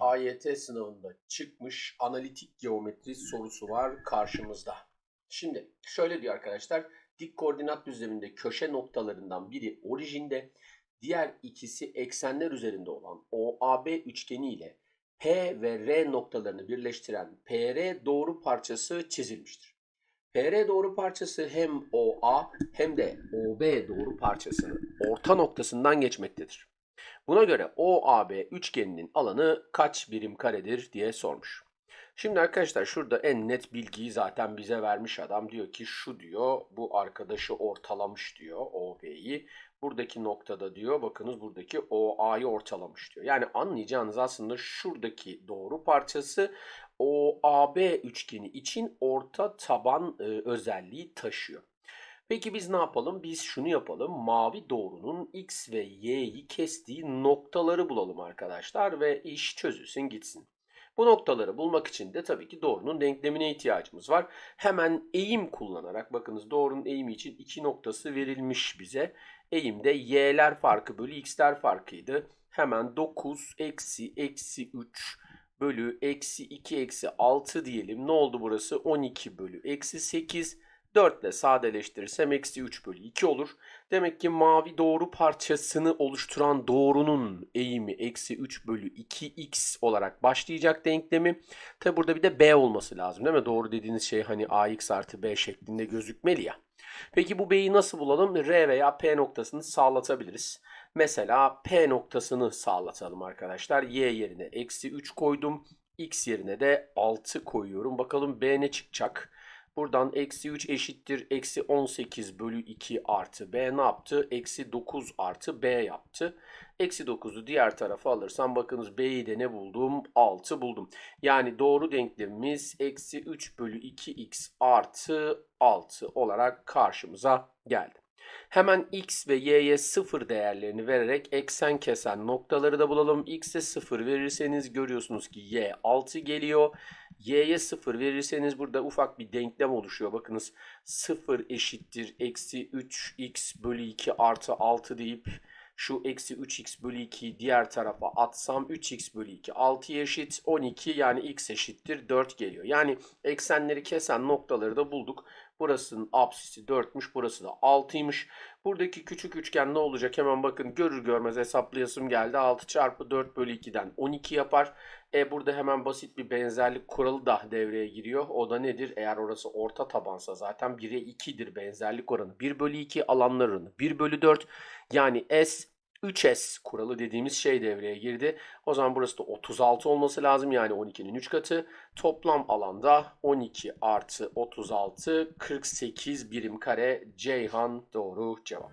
AYT sınavında çıkmış analitik geometri sorusu var karşımızda. Şimdi şöyle diyor arkadaşlar. Dik koordinat düzleminde köşe noktalarından biri orijinde, diğer ikisi eksenler üzerinde olan OAB üçgeni ile P ve R noktalarını birleştiren PR doğru parçası çizilmiştir. PR doğru parçası hem OA hem de OB doğru parçasının orta noktasından geçmektedir. Buna göre OAB üçgeninin alanı kaç birim karedir diye sormuş. Şimdi arkadaşlar şurada en net bilgiyi zaten bize vermiş adam. Diyor ki şu diyor bu arkadaşı ortalamış diyor OB'yi. Buradaki noktada diyor bakınız buradaki OA'yı ortalamış diyor. Yani anlayacağınız aslında şuradaki doğru parçası OAB üçgeni için orta taban e, özelliği taşıyor. Peki biz ne yapalım? Biz şunu yapalım. Mavi doğrunun x ve y'yi kestiği noktaları bulalım arkadaşlar ve iş çözülsün gitsin. Bu noktaları bulmak için de tabii ki doğrunun denklemine ihtiyacımız var. Hemen eğim kullanarak bakınız doğrunun eğimi için iki noktası verilmiş bize. Eğimde y'ler farkı bölü x'ler farkıydı. Hemen 9 eksi eksi 3 bölü eksi 2 eksi 6 diyelim. Ne oldu burası? 12 bölü eksi 8 4 ile sadeleştirirsem eksi 3 bölü 2 olur. Demek ki mavi doğru parçasını oluşturan doğrunun eğimi eksi 3 bölü 2x olarak başlayacak denklemi. Tabi burada bir de b olması lazım değil mi? Doğru dediğiniz şey hani ax artı b şeklinde gözükmeli ya. Peki bu b'yi nasıl bulalım? R veya P noktasını sağlatabiliriz. Mesela P noktasını sağlatalım arkadaşlar. Y yerine eksi 3 koydum. X yerine de 6 koyuyorum. Bakalım B ne çıkacak? Buradan eksi 3 eşittir. Eksi 18 bölü 2 artı B ne yaptı? Eksi 9 artı B yaptı. Eksi 9'u diğer tarafa alırsam bakınız B'yi de ne buldum? 6 buldum. Yani doğru denklemimiz eksi 3 bölü 2x artı 6 olarak karşımıza geldi. Hemen x ve y'ye 0 değerlerini vererek eksen kesen noktaları da bulalım. x'e 0 verirseniz görüyorsunuz ki y 6 geliyor. Y'ye 0 verirseniz burada ufak bir denklem oluşuyor. Bakınız 0 eşittir eksi 3x bölü 2 artı 6 deyip şu eksi 3x bölü 2'yi diğer tarafa atsam 3x bölü 2 6'ya eşit 12 yani x eşittir 4 geliyor. Yani eksenleri kesen noktaları da bulduk. Burasının apsisi 4'müş burası da 6'ymış. Buradaki küçük üçgen ne olacak hemen bakın görür görmez hesaplayasım geldi. 6 çarpı 4 bölü 2'den 12 yapar. E burada hemen basit bir benzerlik kuralı da devreye giriyor. O da nedir? Eğer orası orta tabansa zaten 1'e 2'dir benzerlik oranı. 1 bölü 2 alanlar oranı 1 bölü 4 yani S 3S kuralı dediğimiz şey devreye girdi. O zaman burası da 36 olması lazım. Yani 12'nin 3 katı. Toplam alanda 12 artı 36 48 birim kare Ceyhan doğru cevap.